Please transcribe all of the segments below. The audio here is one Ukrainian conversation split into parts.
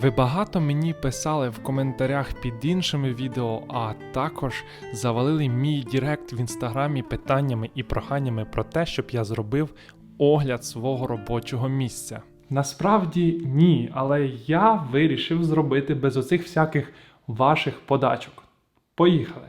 Ви багато мені писали в коментарях під іншими відео, а також завалили мій директ в інстаграмі питаннями і проханнями про те, щоб я зробив огляд свого робочого місця. Насправді ні, але я вирішив зробити без оцих всяких ваших подачок. Поїхали!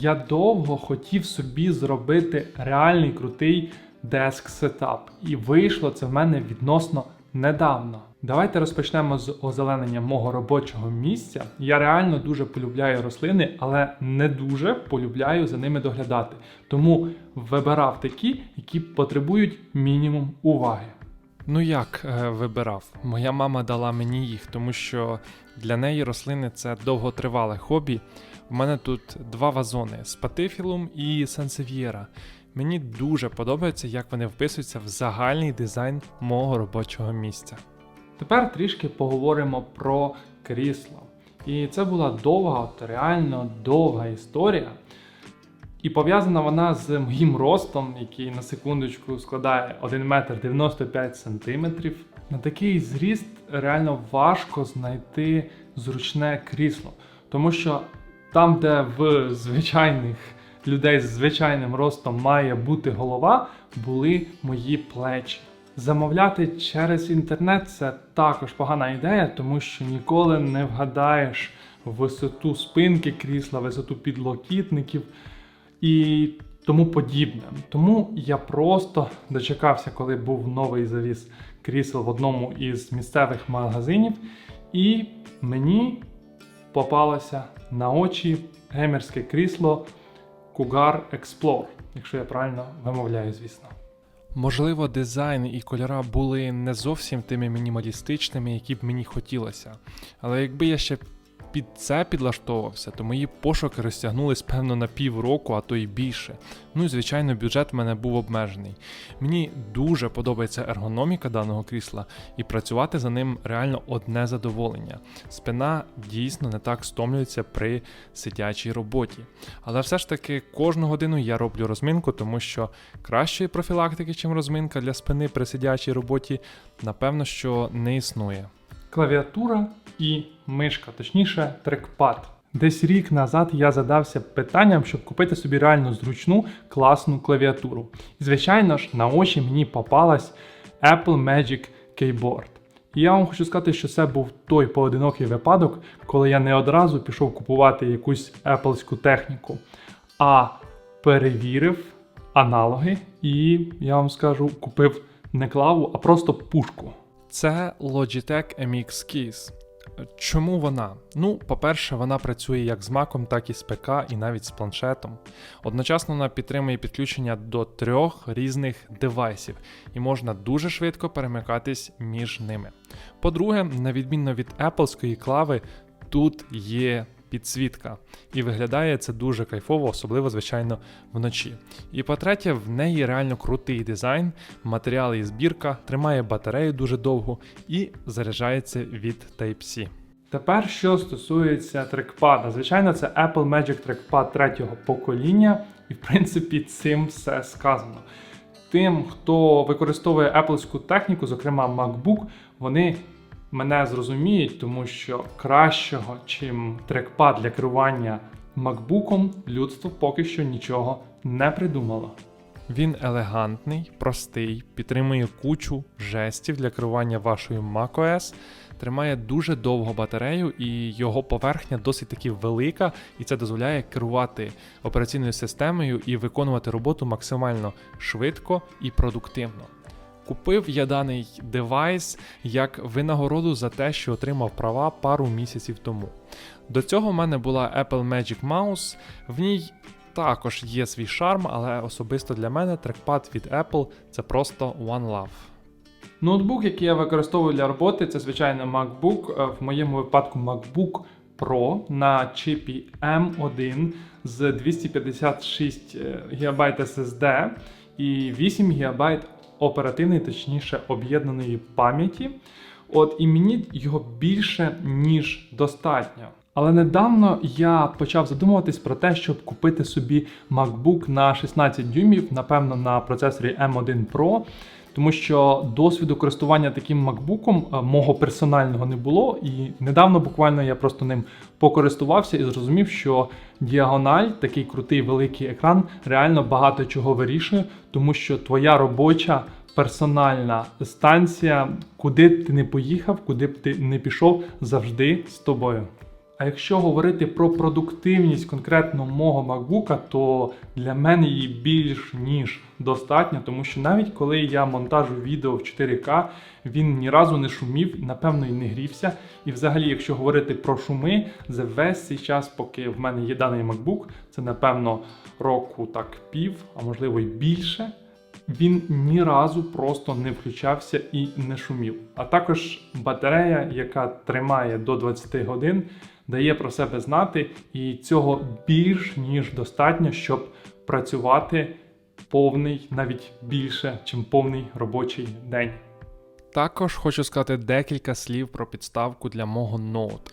Я довго хотів собі зробити реальний крутий деск сетап, і вийшло це в мене відносно недавно. Давайте розпочнемо з озеленення мого робочого місця. Я реально дуже полюбляю рослини, але не дуже полюбляю за ними доглядати. Тому вибирав такі, які потребують мінімум уваги. Ну як е, вибирав? Моя мама дала мені їх, тому що для неї рослини це довготривале хобі. У мене тут два вазони спатифілум і сансев'єра. Мені дуже подобається, як вони вписуються в загальний дизайн мого робочого місця. Тепер трішки поговоримо про крісло. І це була довга, от реально довга історія. І пов'язана вона з моїм ростом, який на секундочку складає 1 метр 95 сантиметрів. На такий зріст реально важко знайти зручне крісло, тому що там, де в звичайних людей з звичайним ростом має бути голова, були мої плечі. Замовляти через інтернет це також погана ідея, тому що ніколи не вгадаєш висоту спинки крісла, висоту підлокітників і тому подібне. Тому я просто дочекався, коли був новий завіс крісел в одному із місцевих магазинів, і мені попалося на очі геймерське крісло Cougar Explore, якщо я правильно вимовляю, звісно. Можливо, дизайн і кольора були не зовсім тими мінімалістичними, які б мені хотілося. Але якби я ще під це підлаштовувався, то мої пошуки розтягнулись певно на півроку, а то й більше. Ну і звичайно, бюджет в мене був обмежений. Мені дуже подобається ергономіка даного крісла, і працювати за ним реально одне задоволення. Спина дійсно не так стомлюється при сидячій роботі. Але все ж таки кожну годину я роблю розминку, тому що кращої профілактики, чим розминка для спини при сидячій роботі, напевно, що не існує. Клавіатура і мишка, точніше, трекпад. Десь рік назад я задався питанням, щоб купити собі реально зручну класну клавіатуру. І звичайно ж, на очі мені попалась Apple Magic Keyboard. І я вам хочу сказати, що це був той поодинокий випадок, коли я не одразу пішов купувати якусь Appleську техніку, а перевірив аналоги, і я вам скажу, купив не клаву, а просто пушку. Це Logitech MX Keys. Чому вона? Ну, по-перше, вона працює як з Mac, так і з ПК, і навіть з планшетом. Одночасно вона підтримує підключення до трьох різних девайсів, і можна дуже швидко перемикатись між ними. По-друге, на відміну від Appleської клави, тут є підсвітка, і виглядає це дуже кайфово, особливо, звичайно, вночі. І по-третє, в неї реально крутий дизайн, матеріали і збірка, тримає батарею дуже довго і заряджається від Type-C. Тепер, що стосується трекпада, звичайно, це Apple Magic Trackpad третього покоління, і в принципі цим все сказано. Тим, хто використовує Appleську техніку, зокрема MacBook, вони мене зрозуміють, тому що кращого, чим трекпад для керування MacBook, людство поки що нічого не придумало. Він елегантний, простий, підтримує кучу жестів для керування вашою macOS, тримає дуже довго батарею, і його поверхня досить таки велика, і це дозволяє керувати операційною системою і виконувати роботу максимально швидко і продуктивно. Купив я даний девайс як винагороду за те, що отримав права пару місяців тому. До цього в мене була Apple Magic Mouse, в ній також є свій шарм, але особисто для мене трекпад від Apple це просто One Love. Ноутбук, який я використовую для роботи, це звичайно MacBook, е, в моєму випадку MacBook Pro на чипі M1 з 256 ГБ SSD і 8 ГБ оперативної, точніше, об'єднаної пам'яті. От і мені його більше ніж достатньо. Але недавно я почав задумуватись про те, щоб купити собі MacBook на 16 дюймів, напевно, на процесорі M1 Pro. Тому що досвіду користування таким MacBook е, мого персонального не було, і недавно буквально я просто ним покористувався і зрозумів, що діагональ, такий крутий великий екран, реально багато чого вирішує, тому що твоя робоча персональна станція, куди б ти не поїхав, куди б ти не пішов, завжди з тобою. А якщо говорити про продуктивність конкретно мого MacBook, то для мене її більш ніж достатньо, тому що навіть коли я монтажу відео в 4К, він ні разу не шумів, напевно, і не грівся. І взагалі, якщо говорити про шуми, за весь цей час, поки в мене є даний MacBook, це напевно року так пів, а можливо й більше. Він ні разу просто не включався і не шумів. А також батарея, яка тримає до 20 годин, дає про себе знати, і цього більш ніж достатньо, щоб працювати повний, навіть більше, чим повний робочий день. Також хочу сказати декілька слів про підставку для мого ноута.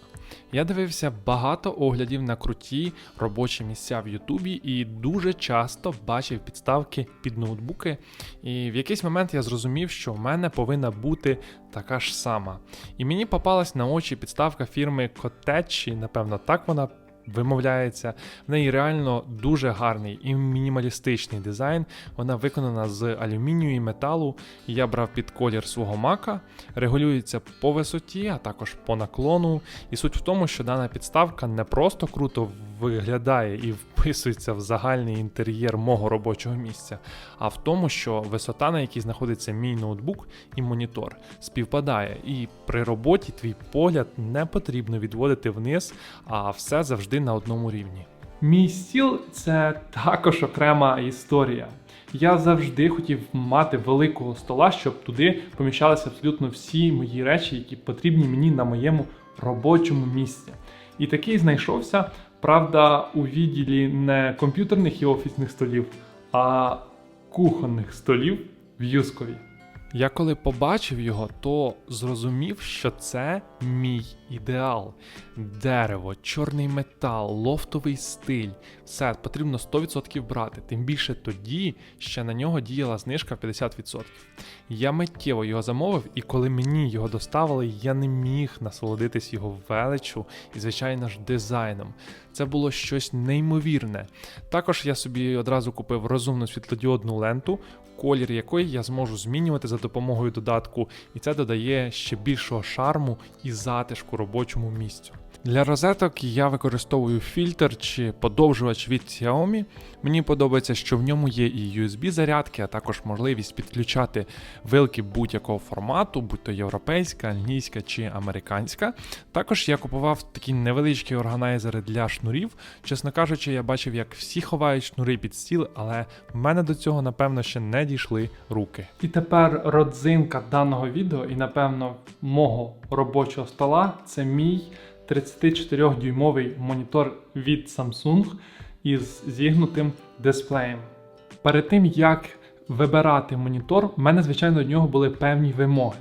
Я дивився багато оглядів на круті робочі місця в Ютубі і дуже часто бачив підставки під ноутбуки. І в якийсь момент я зрозумів, що в мене повинна бути така ж сама. І мені попалась на очі підставка фірми Cottage, напевно, так вона вимовляється. В неї реально дуже гарний і мінімалістичний дизайн. Вона виконана з алюмінію і металу. Я брав під колір свого мака, регулюється по висоті, а також по наклону. І суть в тому, що дана підставка не просто круто виглядає і вписується в загальний інтер'єр мого робочого місця, а в тому, що висота, на якій знаходиться мій ноутбук і монітор, співпадає. І при роботі твій погляд не потрібно відводити вниз, а все завжди на одному рівні. Мій стіл це також окрема історія. Я завжди хотів мати великого стола, щоб туди поміщалися абсолютно всі мої речі, які потрібні мені на моєму робочому місці. І такий знайшовся, правда, у відділі не комп'ютерних і офісних столів, а кухонних столів в Юскові. Я коли побачив його, то зрозумів, що це мій ідеал. Дерево, чорний метал, лофтовий стиль. Все потрібно 100% брати. Тим більше тоді ще на нього діяла знижка 50%. Я миттєво його замовив, і коли мені його доставили, я не міг насолодитись його величу і, звичайно ж, дизайном. Це було щось неймовірне. Також я собі одразу купив розумну світлодіодну ленту, колір якої я зможу змінювати за допомогою додатку, і це додає ще більшого шарму і затишку робочому місцю. Для розеток я використовую фільтр чи подовжувач від Xiaomi. Мені подобається, що в ньому є і USB-зарядки, а також можливість підключати вилки будь-якого формату, будь то європейська, англійська чи американська. Також я купував такі невеличкі органайзери для шнурів. Чесно кажучи, я бачив, як всі ховають шнури під стіл, але в мене до цього, напевно, ще не дійшли руки. І тепер родзинка даного відео, і напевно мого робочого стола це мій 34-дюймовий монітор від Samsung із зігнутим дисплеєм. Перед тим як вибирати монітор, в мене, звичайно, до нього були певні вимоги.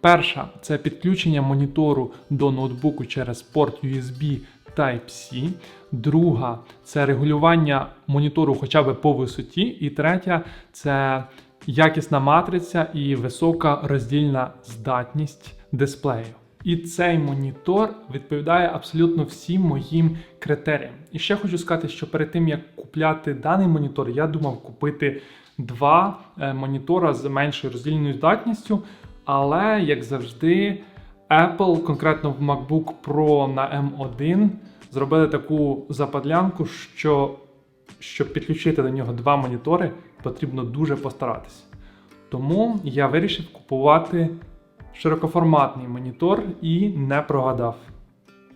Перша це підключення монітору до ноутбуку через порт USB Type-C. Друга це регулювання монітору хоча б по висоті. І третя це якісна матриця і висока роздільна здатність дисплею. І цей монітор відповідає абсолютно всім моїм критеріям. І ще хочу сказати, що перед тим як купляти даний монітор, я думав купити два е, монітора з меншою роздільною здатністю. Але, як завжди, Apple, конкретно в MacBook Pro на M1, зробили таку западлянку, що щоб підключити до нього два монітори, потрібно дуже постаратися. Тому я вирішив купувати широкоформатний монітор і не прогадав.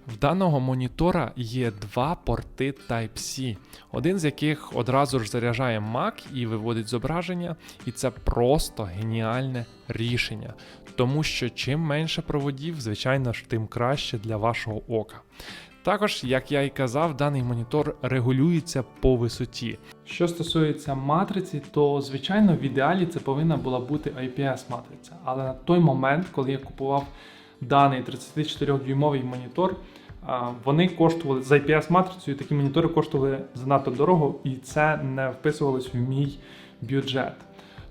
В даного монітора є два порти Type-C, один з яких одразу ж заряджає Mac і виводить зображення, і це просто геніальне рішення. Тому що чим менше проводів, звичайно ж, тим краще для вашого ока. Також, як я і казав, даний монітор регулюється по висоті. Що стосується матриці, то звичайно в ідеалі це повинна була бути IPS-матриця. Але на той момент, коли я купував даний 34-дюймовий монітор, вони коштували з IPS-матрицею, такі монітори коштували занадто дорого, і це не вписувалось в мій бюджет.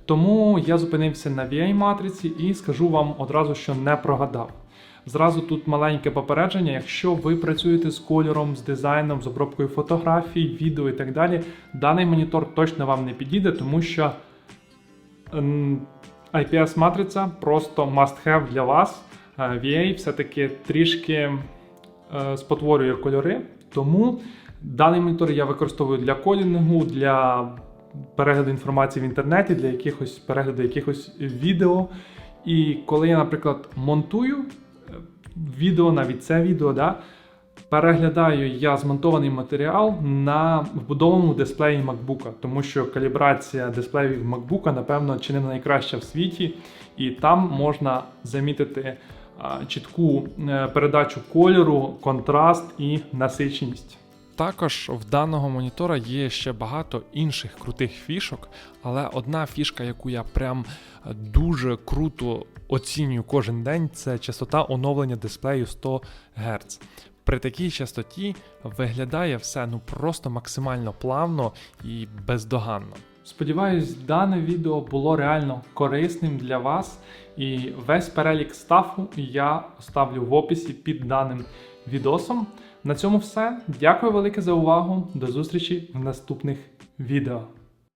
Тому я зупинився на VA-матриці і скажу вам одразу, що не прогадав. Зразу тут маленьке попередження. Якщо ви працюєте з кольором, з дизайном, з обробкою фотографій, відео і так далі, даний монітор точно вам не підійде, тому що ем, IPS-матриця просто must-have для вас. Е, VA все-таки трішки е, спотворює кольори. Тому даний монітор я використовую для колінгу, для перегляду інформації в інтернеті, для якихось перегляду якихось відео. І коли я, наприклад, монтую е, відео, навіть це відео, да, переглядаю я змонтований матеріал на вбудованому дисплеї MacBook, тому що калібрація дисплеїв MacBook, напевно, чи не найкраща в світі, і там можна замітити чітку е, передачу кольору, контраст і насиченість. Також в даного монітора є ще багато інших крутих фішок, але одна фішка, яку я прям дуже круто оцінюю кожен день, це частота оновлення дисплею 100 Гц. При такій частоті виглядає все ну просто максимально плавно і бездоганно. Сподіваюсь, дане відео було реально корисним для вас, і весь перелік стафу я оставлю в описі під даним відосом. На цьому все. Дякую велике за увагу. До зустрічі в наступних відео.